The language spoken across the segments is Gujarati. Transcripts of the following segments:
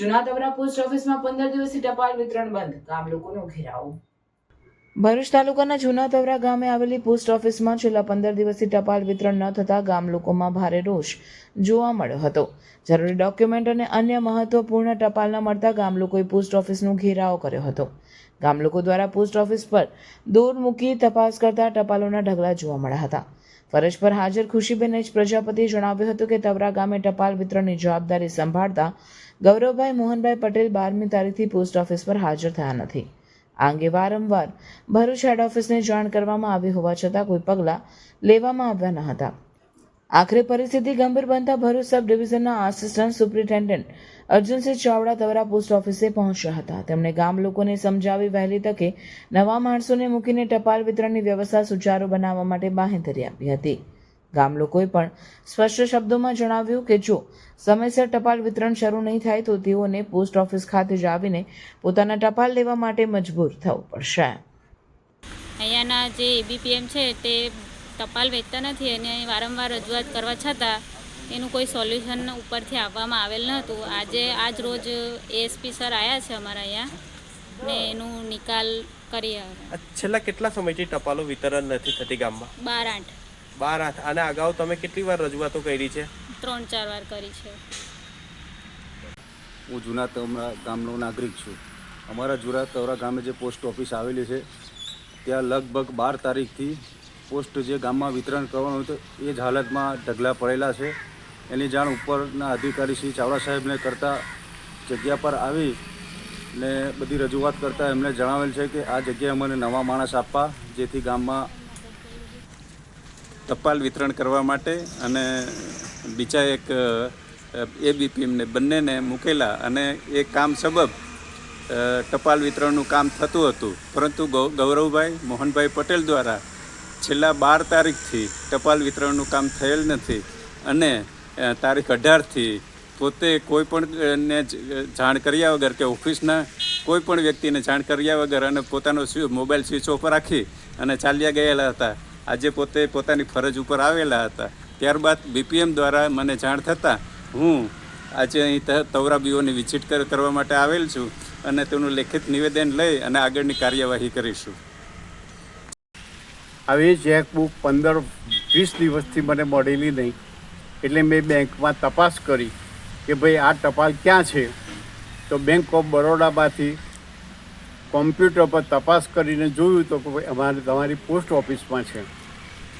જૂના પોસ્ટ ઓફિસમાં પંદર દિવસથી ટપાલ વિતરણ બંધ. ગામ લોકોનો ઘેરાવો. ભરૂચ તાલુકાના જૂના તવરા ગામે આવેલી પોસ્ટ ઓફિસમાં છેલ્લા પંદર દિવસથી ટપાલ વિતરણ ન થતાં ગામ લોકોમાં ભારે રોષ જોવા મળ્યો હતો. જરૂરી ડોક્યુમેન્ટ અને અન્ય મહત્વપૂર્ણ ટપાલ ન મળતા ગામ લોકોએ પોસ્ટ ઓફિસનો ઘેરાવો કર્યો હતો. ગામ લોકો દ્વારા પોસ્ટ ઓફિસ પર દોર મૂકી તપાસ કરતા ટપાલોના ઢગલા જોવા મળ્યા હતા. ફરજ પર હાજર ખુશીબેન એચ પ્રજાપતિએ જણાવ્યું હતું કે તવરા ગામે ટપાલ વિતરણની જવાબદારી સંભાળતા ગૌરવભાઈ મોહનભાઈ પટેલ બારમી તારીખથી પોસ્ટ ઓફિસ પર હાજર થયા નથી. આ અંગે વારંવાર ભરૂચ હેડ ઓફિસને જાણ કરવામાં આવી હોવા છતાં કોઈ પગલાં લેવામાં આવ્યા ન હતા. આખરે પરિસ્થિતિ ગંભીર બનતા Bharuch sub ડિવિઝનના assistant superintendent Arjunsinh Chavda Tavra post ઓફિસે પહોંચ્યા હતા. તેમણે ગામ લોકોને સમજાવી વહેલી તકે નવા માણસોને મૂકીને ટપાલ વિતરણની વ્યવસ્થા સુચારુ બનાવવા માટે બાંહેધરી આપી હતી. ગામ લોકોએ પણ સ્પષ્ટ શબ્દોમાં જણાવ્યું કે જો સમયસર ટપાલ વિતરણ શરૂ નહીં થાય તો તેઓને પોસ્ટ ઓફિસ ખાતે જ આવીને પોતાના ટપાલ લેવા માટે મજબૂર થવું પડશે. અહીંયાના જે એબીપીએમ છે તે ટપાલ વેચતા નથી અને વારંવાર રજૂઆત કરવા છતાં એનું કોઈ સોલ્યુશન ઉપરથી આપવામાં આવેલ ન હતું આજે આજ રોજ એએસપી સર આવ્યા છે અમારા અહીંયા ને એનું નિકાલ કરી આવે છેલ્લા કેટલા સમયથી ટપાલો વિતરણ નથી થતી ગામમાં? બાર આઠ. બાર આઠ અને અગાઉ તમે કેટલી વાર રજૂઆતો કરી છે? ત્રણ ચાર વાર કરી છે. હું જૂના તવરા ગામનો નાગરિક છું. અમારા જૂના તવરા ગામે જે પોસ્ટ ઓફિસ આવેલી છે ત્યાં લગભગ બાર તારીખથી પોસ્ટ જે ગામમાં વિતરણ કરવાનું હતું એ જ હાલતમાં ઢગલા પડેલા છે. એની જાણ ઉપરના અધિકારી શ્રી ચાવડા સાહેબને કરતા જગ્યા પર આવી ને બધી રજૂઆત કરતાં એમણે જણાવેલ છે કે આ જગ્યાએ અમને નવા માણસ આપવા જેથી ગામમાં ટપાલ વિતરણ કરવા માટે અને બીજા એક એબીપીએમને બંનેને મૂકેલા અને એ કામ સબબ ટપાલ વિતરણનું કામ થતું હતું. પરંતુ ગૌરવભાઈ, મોહનભાઈ પટેલ દ્વારા છેલ્લા બાર તારીખથી ટપાલ વિતરણનું કામ થયેલ નથી અને તારીખ અઢારથી પોતે કોઈ પણ ને જાણ કર્યા વગર કે ઓફિસના કોઈ પણ વ્યક્તિને જાણ કર્યા વગર અને પોતાનો મોબાઈલ સ્વિચ ઓફ રાખી અને ચાલ્યા ગયેલા હતા. આજે પોતે પોતાની ફરજ ઉપર આવેલા હતા. ત્યારબાદ બીપીએમ દ્વારા મને જાણ થતાં હું આજે અહીં તવરાબીઓની તવરા વિઝિટ કરવા માટે આવેલ છું અને તેનું લેખિત નિવેદન લઈ અને આગળની કાર્યવાહી કરીશું. આવી ચેકબુક પંદર વીસ દિવસથી મને મળેલી નહીં. એટલે મેં બેંકમાં તપાસ કરી કે ભાઈ આ ટપાલ ક્યાં છે? તો બેંક ઓફ બરોડામાંથી કોમ્પ્યુટર પર તપાસ કરીને જોયું તો કે ભાઈ અમારે, તમારી પોસ્ટ ઓફિસમાં છે.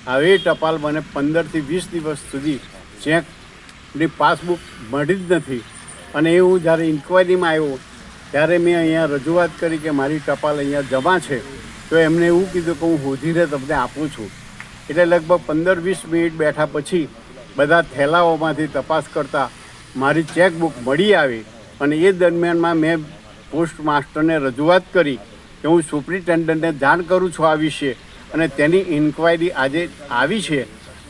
આવી ટપાલ મને પંદરથી વીસ દિવસ સુધી ચેકની પાસબુક મળી જ નથી. અને એ હું જ્યારે ઇન્કવાયરીમાં આવ્યો, ત્યારે મેં અહીંયા રજૂઆત કરી કે મારી ટપાલ અહીંયા જમા છે. તો એમને એવું કીધું કે હું હોધીને તમને આપું છું. એટલે લગભગ પંદર વીસ મિનિટ બેઠા પછી બધા થેલાઓમાંથી તપાસ કરતાં મારી ચેકબુક મળી આવી. અને એ દરમિયાનમાં મેં પોસ્ટ માસ્ટરને રજૂઆત કરી કે હું સુપ્રિન્ટેન્ડન્ટને જાણ કરું છું આ વિશે. અને તેની ઇન્ક્વાયરી આજે આવી છે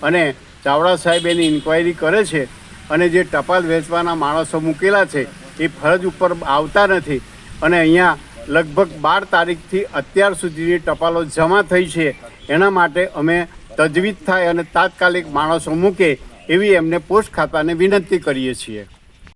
અને ચાવડા સાહેબ એની ઇન્ક્વાયરી કરે છે અને જે ટપાલ વેચવાના માણસો મૂકેલા છે એ ફરજ ઉપર આવતા નથી. અને અહીંયા લગભગ બાર તારીખથી અત્યાર સુધીની ટપાલો જમા થઈ છે. એના માટે અમે તજવીજ થાય અને તાત્કાલિક માણસો મૂકે એવી એમને પોસ્ટ ખાતાને વિનંતી કરીએ છીએ.